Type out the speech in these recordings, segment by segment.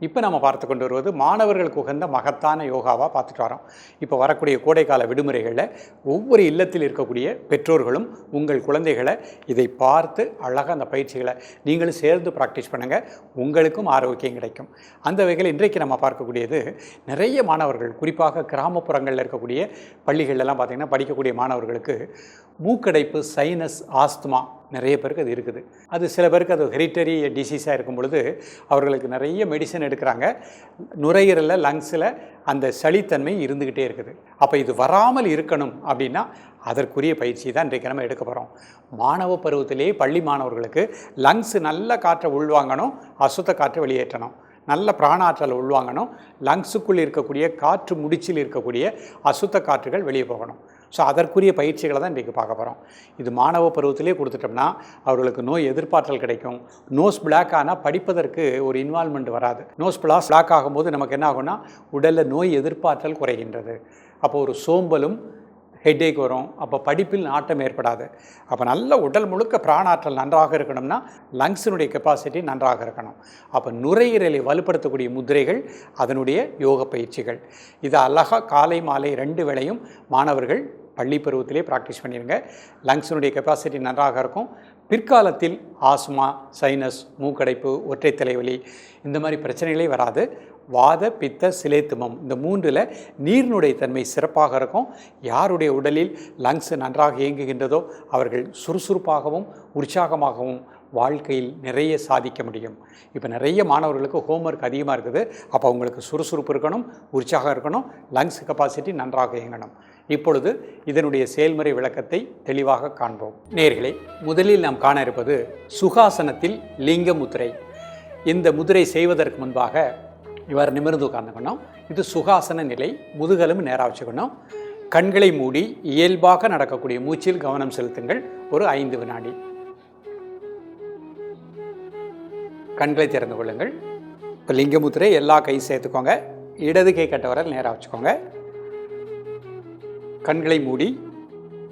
இப்போ நம்ம பார்த்து கொண்டு வருவது மாணவர்களுக்கு உகந்த மகத்தான யோகாவாக பார்த்துட்டு வரோம். இப்போ வரக்கூடிய கோடைக்கால விடுமுறைகளில் ஒவ்வொரு இல்லத்தில் இருக்கக்கூடிய பெற்றோர்களும் உங்கள் குழந்தைகளை இதை பார்த்து அழகாக அந்த பயிற்சிகளை நீங்களும் சேர்ந்து ப்ராக்டிஸ் பண்ணுங்கள் உங்களுக்கும் ஆரோக்கியம் கிடைக்கும். அந்த வகையில் இன்றைக்கு நம்ம பார்க்கக்கூடியது நிறைய மாணவர்கள் குறிப்பாக கிராமப்புறங்களில் இருக்கக்கூடிய பள்ளிகளெல்லாம் பார்த்திங்கன்னா படிக்கக்கூடிய மாணவர்களுக்கு மூக்கடைப்பு சைனஸ் ஆஸ்துமா நிறைய பேருக்கு அது இருக்குது. அது சில பேருக்கு அது ஹெரிட்டரி டிசீஸாக இருக்கும் பொழுது அவர்களுக்கு நிறைய மெடிசன் எடுக்கிறாங்க. நுரையீரலில் லங்ஸில் அந்த சளித்தன்மை இருந்துக்கிட்டே இருக்குது. அப்போ இது வராமல் இருக்கணும் அப்படின்னா அதற்குரிய பயிற்சி தான் இன்றைக்கு நம்ம எடுக்க போகிறோம் மாணவ பருவத்திலேயே பள்ளி மாணவர்களுக்கு லங்ஸ் நல்ல காற்றை உள்வாங்கணும் அசுத்த காற்றை வெளியேற்றணும். நல்ல பிராணாற்றல் உள்வாங்கணும் லங்ஸுக்குள் இருக்கக்கூடிய காற்று முடிச்சில் இருக்கக்கூடிய அசுத்த காற்றுகள் வெளியே போகணும். ஸோ அதற்குரிய பயிற்சிகளை தான் இன்றைக்கி பார்க்க போகிறோம் இது மாணவ பருவத்திலே கொடுத்துட்டோம்னா அவர்களுக்கு நோய் எதிர்பார்த்தல் கிடைக்கும். நோஸ் பிளாக் ஆனால் படிப்பதற்கு ஒரு இன்வால்மெண்ட் வராது. நோஸ் பிளாஸ் பிளாக் ஆகும்போது நமக்கு என்ன ஆகும்னா உடலில் நோய் எதிர்பார்த்தல் குறைகின்றது. அப்போ ஒரு சோம்பலும் ஹெட்டேக் வரும். அப்போ படிப்பில் நாட்டம் ஏற்படாது. அப்போ நல்ல உடல் முழுக்க பிராணாற்றல் நன்றாக இருக்கணும்னா லங்ஸினுடைய கெப்பாசிட்டி நன்றாக இருக்கணும். அப்போ நுரையீரலை வலுப்படுத்தக்கூடிய முதிரைகள் அதனுடைய யோக பயிற்சிகள். இது அழகாக காலை மாலை ரெண்டு வேளையும் மாணவர்கள் பள்ளி பருவத்திலே ப்ராக்டிஸ் பண்ணிடுங்க லங்ஸினுடைய கெப்பாசிட்டி நன்றாக இருக்கும். பிற்காலத்தில் ஆஸ்மா சைனஸ் மூக்கடைப்பு ஒற்றை தலைவலி இந்த மாதிரி பிரச்சனைகளே வராது. வாத பித்த சிலேத்துமம் இந்த மூன்றில் நீர்னுடைய தன்மை சிறப்பாக இருக்கும். யாருடைய உடலில் லங்ஸ் நன்றாக இயங்குகின்றதோ அவர்கள் சுறுசுறுப்பாகவும் உற்சாகமாகவும் வாழ்க்கையில் நிறைய சாதிக்க முடியும். இப்போ நிறைய மாணவர்களுக்கு ஹோம்ஒர்க் அதிகமாக இருக்குது. அப்போ அவங்களுக்கு சுறுசுறுப்பு இருக்கணும் உற்சாகம் இருக்கணும் லங்ஸ் கெப்பாசிட்டி நன்றாக இயங்கணும். இப்பொழுது இதனுடைய செயல்முறை விளக்கத்தை தெளிவாக காண்போம். நேர்களே முதலில் நாம் காண இருப்பது சுகாசனத்தில் லிங்க முத்திரை இந்த முதிரை செய்வதற்கு முன்பாக இவர் நிமிர்ந்து உட்கார்ந்துக்கணும் இது சுகாசன நிலை முதுகலும் நேராக வச்சுக்கணும் கண்களை மூடி இயல்பாக நடக்கக்கூடிய மூச்சில் கவனம் செலுத்துங்கள். ஒரு ஐந்து வினாடி. கண்களை திறந்து கொள்ளுங்கள். இப்போ லிங்கமுத்திரை எல்லா கையும் சேர்த்துக்கோங்க. இடது கை கட்ட வரல் நேராக வச்சுக்கோங்க. கண்களை மூடி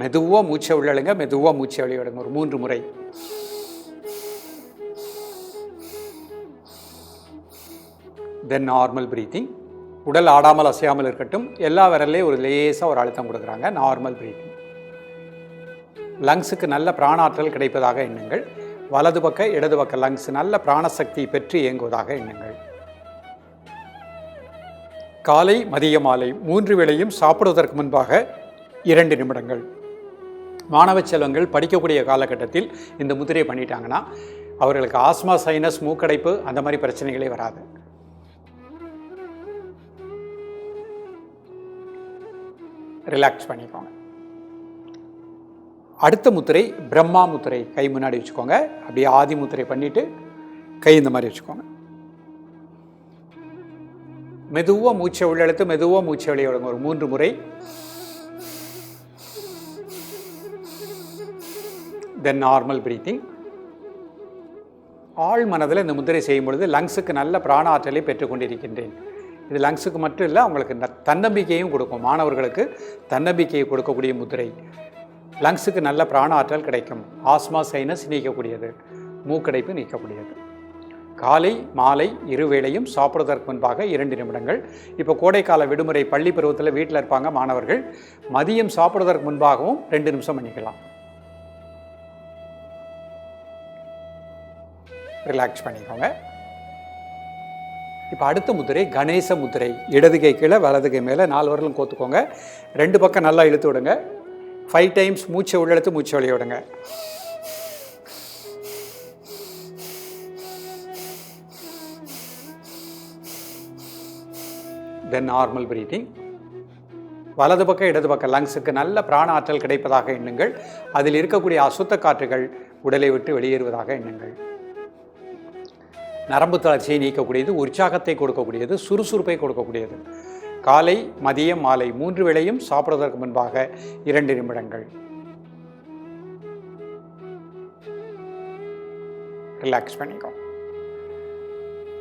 மெதுவாக மூச்சை உள்ளழுங்க மெதுவாக மூச்சை வெளியிடுங்க ஒரு மூன்று முறை. தென் நார்மல் ப்ரீத்திங் உடல் ஆடாமல் அசையாமல் இருக்கட்டும். எல்லா விரல்லையும் ஒரு லேசாக ஒரு அழுத்தம் கொடுக்குறாங்க. நார்மல் ப்ரீத்திங் லங்ஸுக்கு நல்ல பிராணாற்றல் கிடைப்பதாக எண்ணுங்கள். வலது பக்க இடது பக்க லங்ஸ் நல்ல பிராணசக்தி பெற்று இயங்குவதாக எண்ணுங்கள். காலை மதிய மாலை மூன்று வேளையும் சாப்பிடுவதற்கு முன்பாக இரண்டு நிமிடங்கள். மாணவ செல்வங்கள் படிக்கக்கூடிய காலகட்டத்தில் இந்த முதிரையை பண்ணிட்டாங்கன்னா அவர்களுக்கு ஆஸ்மா சைனஸ் மூக்கடைப்பு அந்த மாதிரி பிரச்சனைகளே வராது. ரிலாக்ஸ் பண்ணிக்கோங்க. அடுத்த முத்திரை பிரம்மா முத்திரை கை முன்னாடி வச்சுக்கோங்க. அப்படியே ஆதி முத்திரை பண்ணிவிட்டு கை இந்த மாதிரி வச்சுக்கோங்க. மெதுவாக மூச்சை உள்ளெழுத்து மெதுவாக மூச்சை வெளியே விடுங்க. ஒரு மூன்று முறை. தென் நார்மல் பிரீத்திங் ஆழ் மனதில் இந்த முதிரை செய்யும் பொழுது லங்ஸுக்கு நல்ல பிராண ஆற்றலை பெற்றுக்கொண்டிருக்கின்றேன் இது லங்ஸுக்கு மட்டும் இல்லை அவங்களுக்கு தன்னம்பிக்கையும் கொடுக்கும். மாணவர்களுக்கு தன்னம்பிக்கையை கொடுக்கக்கூடிய முதிரை லங்ஸுக்கு நல்ல பிராண ஆற்றல் கிடைக்கும். ஆஸ்மா சைனஸ் நீக்கக்கூடியது. மூக்கடைப்பு நீக்கக்கூடியது. காலை மாலை இருவேளையும் சாப்பிடுவதற்கு முன்பாக இரண்டு நிமிடங்கள். இப்போ கோடைக்கால விடுமுறை பள்ளி பருவத்தில் வீட்டில் இருப்பாங்க மாணவர்கள். மதியம் சாப்பிடுவதற்கு முன்பாகவும் ரெண்டு நிமிஷம் பண்ணிக்கலாம். ரிலாக்ஸ் பண்ணிக்கோங்க. இப்போ அடுத்த முதிரை கணேச முதிரை. இடதுகை கீழே வலதுகை மேலே நாலு வரலும் கோத்துக்கோங்க. ரெண்டு பக்கம் நல்லா இழுத்து விடுங்க. ஃபைவ் டைம்ஸ் மூச்சை உள்ளெழுத்து மூச்சை வெளியே விடுங்க. தென் நார்மல் பிரீத்திங் வலது பக்கம் இடது பக்கம் லங்ஸுக்கு நல்ல பிராண ஆற்றல் கிடைப்பதாக எண்ணுங்கள். அதில் இருக்கக்கூடிய அசுத்த காற்றுகள் உடலை விட்டு வெளியேறுவதாக எண்ணுங்கள். நரம்பு தளர்ச்சியை நீக்கக்கூடியது உற்சாகத்தை கொடுக்கக்கூடியது சுறுசுறுப்பை கொடுக்கக்கூடியது. காலை மதியம் மாலை மூன்று வேளையும் சாப்பிடுவதற்கு முன்பாக இரண்டு நிமிடங்கள். ரிலாக்ஸ் பண்ணிக்கோ.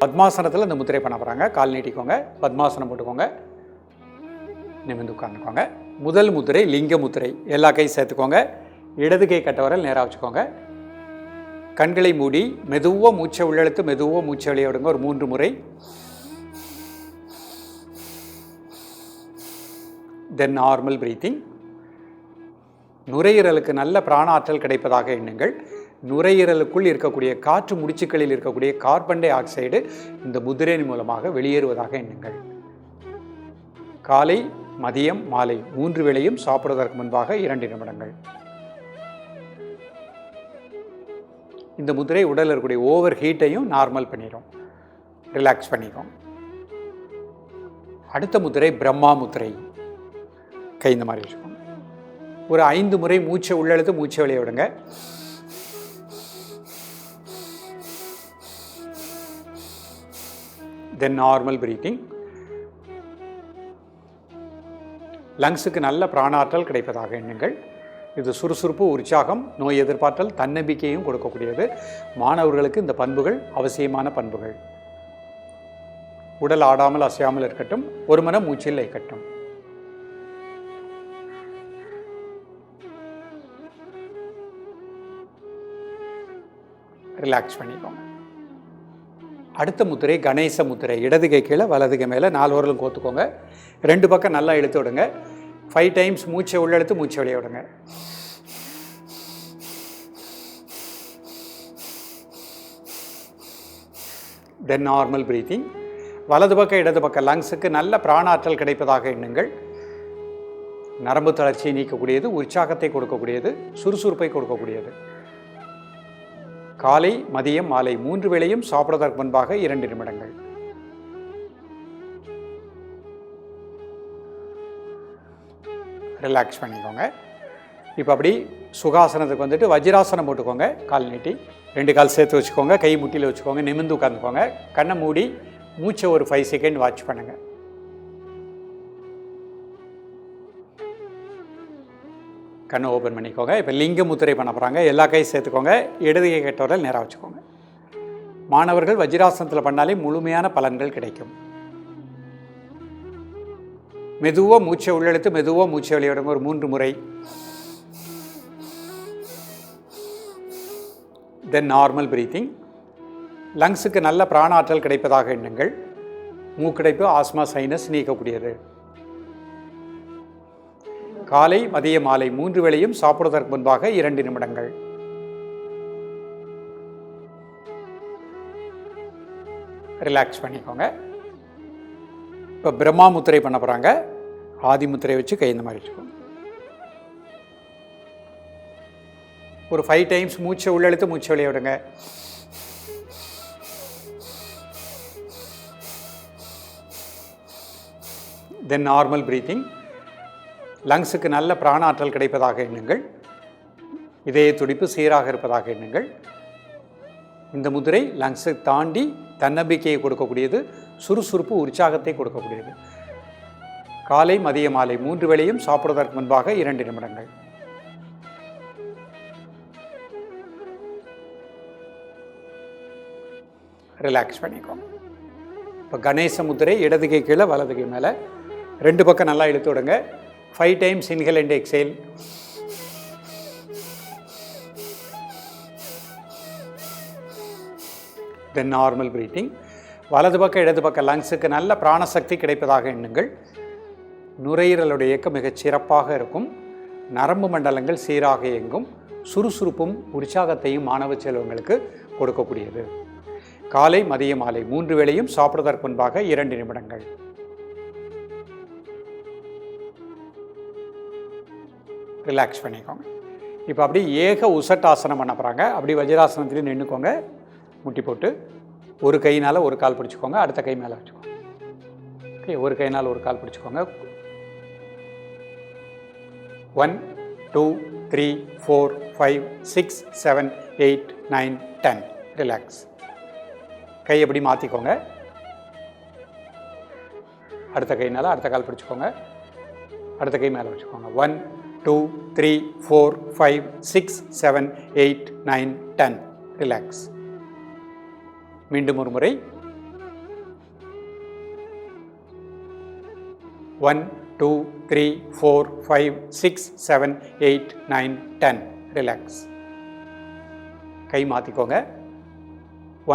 பத்மாசனத்தில் இந்த முத்திரை பண்ண போகிறாங்க கால் நீட்டிக்கோங்க. பத்மாசனம் போட்டுக்கோங்க. நிமிர்ந்து உட்காந்துக்கோங்க முதல் முத்திரை லிங்க முத்திரை. எல்லா கையும் சேர்த்துக்கோங்க. இடது கை கட்டவரல் நேராக வச்சுக்கோங்க. கண்களை மூடி மெதுவாக மூச்சை உள்ளெழுத்து மெதுவாக மூச்சை வெளியே விடுங்க. ஒரு மூன்று முறை. தென் நார்மல் பிரீத்திங் நுரையீரலுக்கு நல்ல பிராண ஆற்றல் கிடைப்பதாக எண்ணுங்கள். நுரையீரலுக்குள் இருக்கக்கூடிய காற்று முடிச்சுக்களில் இருக்கக்கூடிய கார்பன் டை ஆக்சைடு இந்த முதிரையின் மூலமாக வெளியேறுவதாக எண்ணுங்கள். காலை மதியம் மாலை மூன்று வேளையும் சாப்பிடுவதற்கு முன்பாக இரண்டு நிமிடங்கள். இந்த முதிரை உடலில் இருக்கக்கூடிய ஓவர் ஹீட்டையும் நார்மல் பண்ணிடும் ரிலாக்ஸ் பண்ணிடும் அடுத்த முதிரை பிரம்மா முத்திரை கை இந்த மாதிரி இருக்கும். ஒரு ஐந்து முறை மூச்சை உள்ளெழுத்து மூச்சை வெளியே விடுங்க. தென் நார்மல் பிரீத்திங் லங்ஸுக்கு நல்ல பிராணாற்றல் கிடைப்பதாக எண்ணுங்கள். இது சுறுசுறுப்பு உற்சாகம் நோய் எதிர்ப்பாற்றல் தன்னம்பிக்கையும் கொடுக்கக்கூடியது. மாணவர்களுக்கு இந்த பண்புகள் அவசியமான பண்புகள். உடல் ஆடாமல் அசையாமல் இருக்கட்டும். ஒரு மனம் மூச்சில் இருக்கட்டும். ரிலாக்ஸ் பண்ணிக்கோங்க. அடுத்த முத்திரை கணேச முத்திரை. இடது கை கீழே வலது கை மேலே நாலு ஓரலும் கோத்துக்கோங்க. ரெண்டு பக்கம் நல்லா இழுத்து விடுங்க. ஃபைவ் டைம்ஸ் மூச்சை உள்ளெடுத்து மூச்சை வெளியே விடுங்க. தென் நார்மல் ப்ரீத்திங் வலது பக்கம் இடது பக்கம் லங்ஸுக்கு நல்ல பிராணாற்றல் கிடைப்பதாக எண்ணுங்கள். நரம்பு தளர்ச்சியை நீக்கக்கூடியது உற்சாகத்தை கொடுக்கக்கூடியது சுறுசுறுப்பை கொடுக்கக்கூடியது. காலை மதியம் மாலை மூன்று வேளையும் சாப்பிடுவதற்கு முன்பாக இரண்டு நிமிடங்கள். ரிலாக்ஸ் பண்ணிக்கோங்க. இப்போ அப்படி சுகாசனத்துக்கு வந்துட்டு வஜ்ராசனம் போட்டுக்கோங்க. கால் நீட்டி ரெண்டு கால் சேர்த்து வச்சுக்கோங்க. கை முட்டியில் வச்சுக்கோங்க. நிமிர்ந்து உட்காந்துக்கோங்க கண்ணை மூடி மூச்சை ஒரு ஃபைவ் செகண்ட் வாட்ச் பண்ணுங்கள் கண்ணை ஓப்பன் பண்ணிக்கோங்க. இப்போ லிங்க முத்திரை பண்ண போகிறாங்க எல்லா கையும் சேர்த்துக்கோங்க. இடது கை கட்டோரில் நேராக வச்சுக்கோங்க. மாணவர்கள் வஜ்ராசனத்தில் பண்ணாலே முழுமையான பலன்கள் கிடைக்கும். மெதுவாக மூச்சை உள்ளெழுத்து மெதுவாக மூச்சை வெளியிடுங்க. ஒரு மூன்று முறை. தென் நார்மல் பிரீத்திங் லங்ஸுக்கு நல்ல பிராணாற்றல் கிடைப்பதாக எண்ணுங்கள். மூக்கடைப்பு ஆஸ்மா சைனஸ் நீக்கக்கூடியது. காலை மதிய மாலை மூன்று வேளையும் சாப்பிடுவதற்கு முன்பாக இரண்டு நிமிடங்கள். ரிலாக்ஸ் பண்ணிக்கோங்க. இப்போ பிரம்மா முத்திரை பண்ண போகிறாங்க ஆதி முத்திரை வச்சு கை இந்த மாதிரி வச்சுக்கோங்க ஒரு ஃபைவ் டைம்ஸ் மூச்சை உள்ளெழுத்து மூச்சை வெளியே விடுங்க. தென் நார்மல் ப்ரீத்திங் லங்ஸுக்கு நல்ல பிராணாற்றல் கிடைப்பதாக எண்ணுங்கள். இதய துடிப்பு சீராக இருப்பதாக எண்ணுங்கள். இந்த முதிரை லங்ஸை தாண்டி தன்னம்பிக்கையை கொடுக்கக்கூடியது சுறுசுறுப்பு உற்சாகத்தை கொடுக்கக்கூடியது. காலை மதிய மாலை மூன்று வேளையும் சாப்பிடுவதற்கு முன்பாக இரண்டு நிமிடங்கள். ரிலாக்ஸ் பண்ணிக்கோங்க இப்போ கணேச முதிரை இடதுகை கீழே வலதுகை மேலே. ரெண்டு பக்கம் நல்லா இழுத்து விடுங்க. Five times inhale and exhale then normal breathing வலது பக்கம் இடது பக்கம் லங்ஸுக்கு நல்ல பிராணசக்தி கிடைப்பதாக எண்ணுங்கள். நுரையீரலுடைய இயக்கம் மிகச் சிறப்பாக இருக்கும். நரம்பு மண்டலங்கள் சீராக இயங்கும். சுறுசுறுப்பும் உற்சாகத்தையும் மாணவ செல்வங்களுக்கு கொடுக்கக்கூடியது. காலை மதிய மாலை மூன்று வேளையும் சாப்பிடுவதற்கு முன்பாக இரண்டு நிமிடங்கள். ரிலாக்ஸ் பண்ணிக்கோங்க. இப்போ அப்படி ஏக உசட்டாசனம் பண்ண போகிறாங்க அப்படி வஜ்ராசனத்துலேயும் நின்றுக்கோங்க முட்டி போட்டு ஒரு கையினால் ஒரு கால் பிடிச்சிக்கோங்க. அடுத்த கை மேலே வச்சுக்கோங்க. ஓகே ஒரு கையினால் ஒரு கால் பிடிச்சிக்கோங்க. One two three four five six seven eight nine ten relax கை எப்படி மாற்றிக்கோங்க அடுத்த கைனால அடுத்த கால் பிடிச்சிக்கோங்க. அடுத்த கை மேலே வச்சுக்கோங்க. One two three four five six seven eight nine ten. Relax மீண்டும் ஒரு முறை. One two three four five six seven eight nine ten. Relax கை மாற்றிக்கோங்க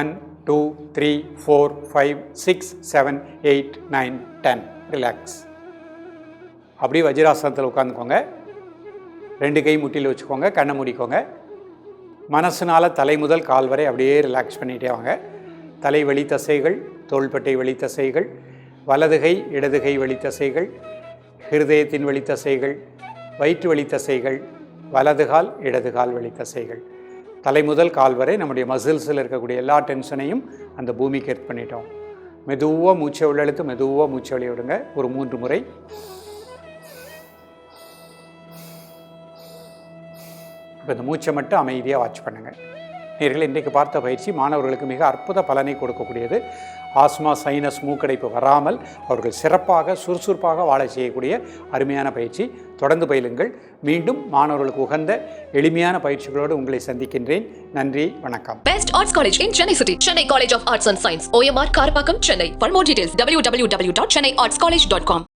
one two three four five six seven eight nine ten. Relax அப்படியே வஜ்ராசனத்தில் உட்காந்துக்கோங்க. ரெண்டு கை முட்டியில் வச்சுக்கோங்க கண்ணை மூடிக்கோங்க. மனசுனால் தலை முதல் கால் வரை அப்படியே ரிலாக்ஸ் பண்ணிகிட்டே வாங்க. தலை வெளி தசைகள் தோள்பட்டை வழி தசைகள் வலதுகை இடதுகை வலி தசைகள் ஹிருதயத்தின் வழி தசைகள் வயிற்று வலி தசைகள் வலதுகால் இடதுகால் வழி தசைகள். தலை முதல் கால் வரை நம்முடைய மசில்ஸில் இருக்கக்கூடிய எல்லா டென்ஷனையும் அந்த பூமிக்கு ஏற்று பண்ணிட்டோம். மெதுவாக மூச்சை உள்ளெழுத்து மெதுவாக மூச்சை வெளியே விடுங்க. ஒரு மூன்று முறை. இப்போ இந்த மூச்சை மட்டும் அமைதியாக வாட்ச் பண்ணுங்கள் நேர்கள் இன்றைக்கு பார்த்த பயிற்சி மாணவர்களுக்கு மிக அற்புத பலனை கொடுக்கக்கூடியது. ஆஸ்மா சைனஸ் மூக்கடைப்பு வராமல் அவர்கள் சிறப்பாக சுறுசுறுப்பாக வாழ செய்யக்கூடிய அருமையான பயிற்சி. தொடர்ந்து பயிலுங்கள். மீண்டும் மாணவர்களுக்கு உகந்த எளிமையான பயிற்சிகளோடு உங்களை சந்திக்கின்றேன். நன்றி வணக்கம். பெஸ்ட் ஆர்ட் காலேஜ் சென்னை சின்ன Best Arts College in Chennai City. Chennai College of Chennai W W W dot Chennai arts college dot com